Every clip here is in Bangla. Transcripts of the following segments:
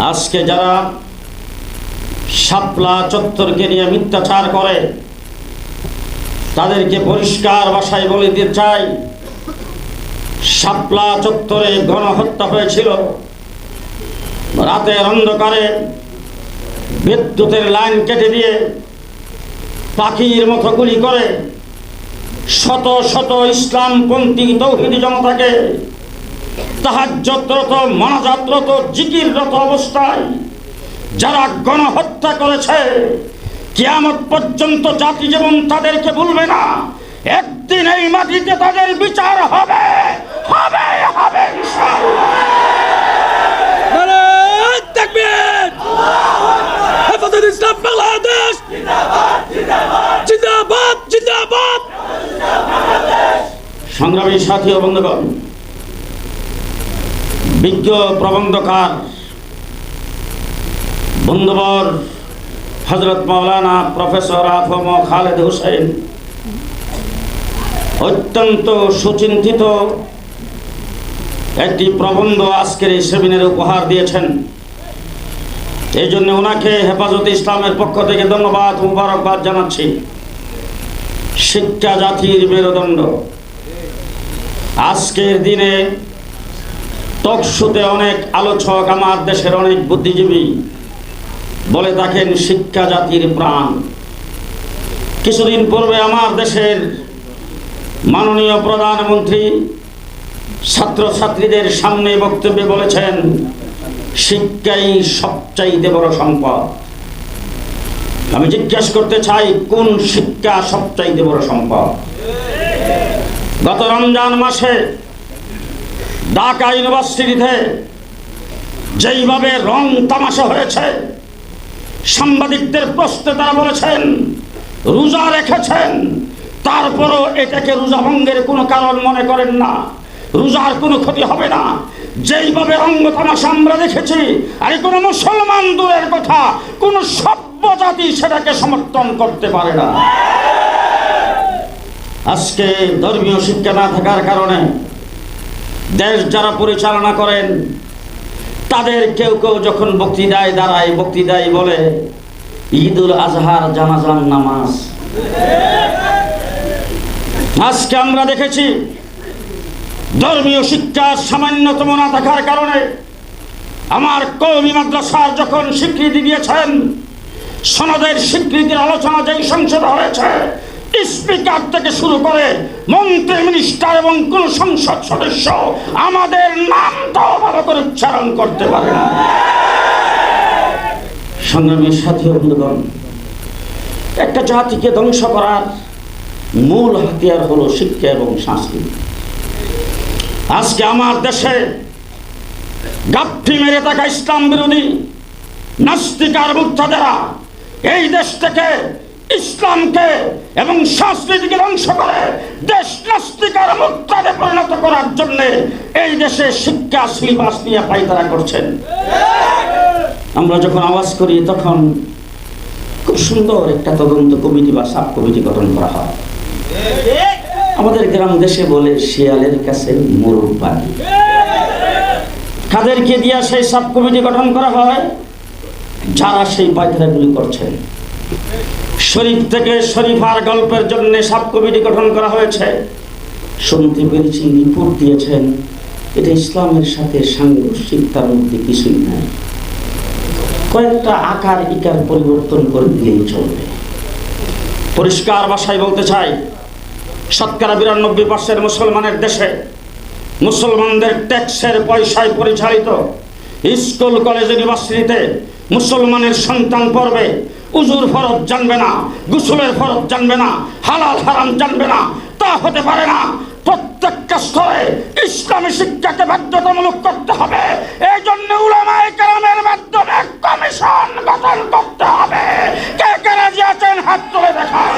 আজকে যারা শাপলা চত্বরকে নিয়ে মিথ্যাচার করে, তাদেরকে পরিষ্কার ভাষায় বলে দিতে চাই, শাপলা চত্বরে গণহত্যা হয়েছিল। রাতের অন্ধকারে বিদ্যুতের লাইন কেটে দিয়ে পাখির মতো গুলি করে শত শত ইসলামপন্থী তৌহিদি জনতাকে তাহাজ্জতরত মনাজাতরত জিকিররত অবস্থায় যারা গণহত্যা করেছে কিয়ামত পর্যন্ত জাতি যেমন তাদেরকে ভুলবে না। একদিন এই মাটিতে তাদের বিচার হবে হবে হবে ইসলাম বাংলাদেশ। জিন্দাবাদ জিন্দাবাদ সংগ্রামী সাথী বন্ধুগণ বিজ্ঞ প্রবন্ধকার বন্ধুবর হজরত মৌলানা professor A F M Khaled Hossain অত্যন্ত সুচিন্তিত একটি প্রবন্ধ আজকের এই সেমিনারে উপহার দিয়েছেন। এই জন্য ওনাকে হেফাজতে ইসলামের পক্ষ থেকে ধন্যবাদ, মুবারকবাদ জানাচ্ছি। শিক্ষা জাতির মেরুদণ্ড। আজকের দিনে টকশোতে অনেক আলোচক আমার দেশের অনেক বুদ্ধিজীবী বলে থাকেন, শিক্ষা জাতির প্রাণ। কিছুদিন পূর্বে আমার দেশের মাননীয় প্রধানমন্ত্রী ছাত্রছাত্রীদের সামনে বক্তব্যে বলেছেন, শিক্ষাই সবচাইতে বড় সম্পদ। আমি জিজ্ঞাসা করতে চাই, কোন শিক্ষা সবচাইতে বড় সম্পদ? গত রমজান মাসে ঢাকা ইউনিভার্সিটিতে যেইভাবে রং তামাশা হয়েছে, সাংবাদিকদের প্রশ্নে তারা বলেছেন, রোজা রেখেছেন, তারপরও এটাকে রোজা ভঙ্গের কোনো কারণ মনে করেন না। রোজার কোনো ক্ষতি হবে না। যেইভাবে রঙ্গ তামাশা আমরা দেখেছি, আর কোনো মুসলমান দূরের কথা, কোনো সভ্য জাতি সেটাকে সমর্থন করতে পারে না। আজকে ধর্মীয় শিক্ষা না থাকার কারণে দেশ যারা পরিচালনা করেন, তাদের কেউ কেউ যখন বক্তৃতায় দাঁড়ায়, বক্তৃতায় বলে, ঈদুল আজহার জানাজান নামাজ। আজকে আমরা দেখেছি, ধর্মীয় শিক্ষা সামান্যতম না থাকার কারণে আমার কৌমি মাদ্রাসার যখন স্বীকৃতি দিয়েছেন, সনদের স্বীকৃতির আলোচনা যেই সংসদে হয়েছে স্পিকার থেকে শুরু করে মন্ত্রী, মিনিস্টার এবং কোন সংসদ সদস্য আমাদের নামটাও ভালো করে উচ্চারণ করতে পারে না। সংগ্রামী সাথী বন্ধুগণ, একটা জাতিকে ধ্বংস করার মূল হাতিয়ার হলো শিক্ষা এবং সংস্কৃতি। আজকে আমার দেশে গাপ্পি মেরে থাকা ইসলাম বিরোধী নাস্তিকার মুক্তাদেরা এই দেশ থেকে ইসলামকে এবং সংস্কৃতিকে ধ্বংস করে দেশ নাস্তিকার মুক্তাদে পরিণত করার জন্য এই দেশে শিক্ষা, সিলেবাস নিয়ে পাইতারা করছেন। আমরা যখন আওয়াজ করি, তখন খুব সুন্দর একটা তদন্ত কমিটি বা সাব কমিটি গঠন করা হয়। আমাদের গ্রাম দেশে বলে, শিয়ালের কাছে পাখি কাদেরকে দিয়া সেই সাব কমিটি গঠন করা হয়? যারা সেই পায়খানাগুলি করছেন। শরীফ থেকে শরীফার গল্পের জন্য সাব কমিটি গঠন করা হয়েছে। শুনতে পেরেছি রিপোর্ট দিয়েছেন। এটা ইসলামের সাথে সাংঘর্ষিক, তার মধ্যে কিছুই নাই। কয়েকটা আকার ইকার পরিবর্তন করে দিলেই চলবে। পরিষ্কার ভাষায় বলতে চাই, শতকরা বিরানব্বই পার্সেন্ট মুসলমানের দেশে মুসলমানদের ট্যাক্সের পয়সায় পরিচালিত স্কুল, কলেজ, ইউনিভার্সিটিতে মুসলমানের সন্তান পড়বে। উজুর ফরজ জানবে না গুসলের ফরজ জানবে না, হালাল হারাম জানবে না, তা হতে পারে না। প্রত্যেকটা স্তরে ইসলামী শিক্ষাকে বাধ্যতামূলক করতে হবে। এই জন্য উলামায়ে কেরামের মাধ্যমে কমিশন গঠন করতে হবে। কে কে রাজি আছেন? হাত তুলে দেখান।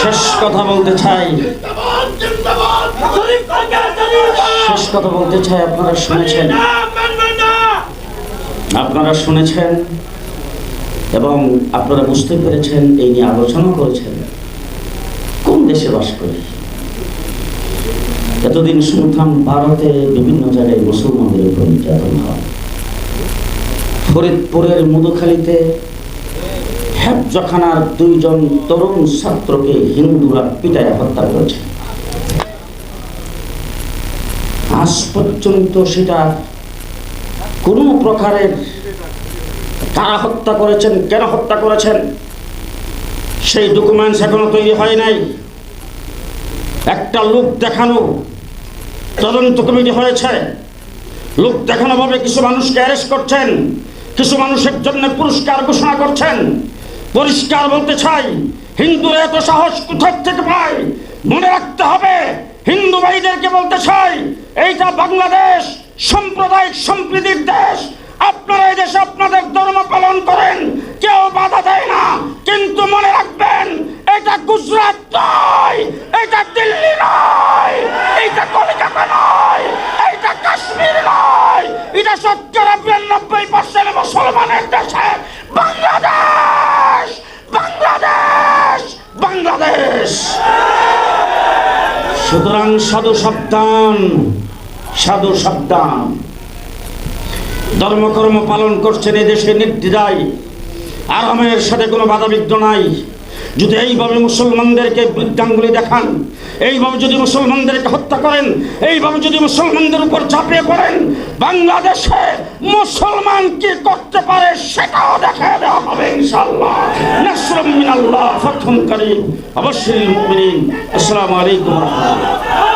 শেষ কথা বলতে চাই। শেষ কথা বলতে চাই, আপনারা শুনেছেন। আপনারা শুনেছেন এবং আপনারা বুঝতে পেরেছেন এই নিয়ে আলোচনা করেছেন। কোন দেশে বাস করি? এতদিন শুনতাম ভারতে বিভিন্ন জায়গায় মুসলমানদের উপর নির্যাতন হয়। ফরিদপুরের মধুখালীতে হেফজখানার দুইজন তরুণ ছাত্রকে হিন্দুরা পিটায় হত্যা করেছে। আজ পর্যন্ত সেটা কোনো প্রকারের কারা হত্যা করেছেন, কেন হত্যা করেছেন, সেই ডকুমেন্টস এখনও তৈরি হয় নাই। একটা লোক দেখানো তদন্ত কমিটি হয়েছে। লোক দেখানো ভাবে কিছু মানুষকে অ্যারেস্ট করছেন, কিছু মানুষের জন্য পুরস্কার ঘোষণা করছেন। পরিষ্কার বলতে চাই হিন্দু এত সাহস কোথার থেকে পায়? মনে রাখতে হবে, হিন্দু ভাইদেরকে বলতে চাই এইটা বাংলাদেশ, সাম্প্রদায়িক সম্প্রীতির দেশ। আপনারা এই দেশে আপনাদের ধর্ম পালন করেন, কেউ বাধা দেয় না। কিন্তু মনে রাখবেন, এটা গুজরাট নয়, এটা দিল্লি নয়, এটা কলকাতা নয়, এটা কাশ্মীর নয়। এটা শতকরা বিরানব্বই পার্সেন্ট মুসলমানের দেশে বাংলাদেশ বাংলাদেশ বাংলাদেশ সুতরাং সাধু সাবধান সাধু সাবধান ধর্মকর্ম পালন করছেন এই দেশে নির্দ্বিধায়। আরামের সাথে কোনো বাধাবিঘ্ন নাই। যদি এইভাবে মুসলমানদেরকে বৃদ্ধাঙ্গুলি দেখান, এইভাবে যদি মুসলমানদেরকে হত্যা করেন, এইভাবে যদি মুসলমানদের উপর ঝাঁপিয়ে পড়েন, বাংলাদেশে মুসলমান কি করতে পারে সেটাও দেখা দেওয়া হবে ইনশাআল্লাহ। নাসরুম মিনাল্লাহ ফাতহুম করিম অবশ্যই মুমিনিন। আসসালামু আলাইকুম রাহমাতুল্লাহ।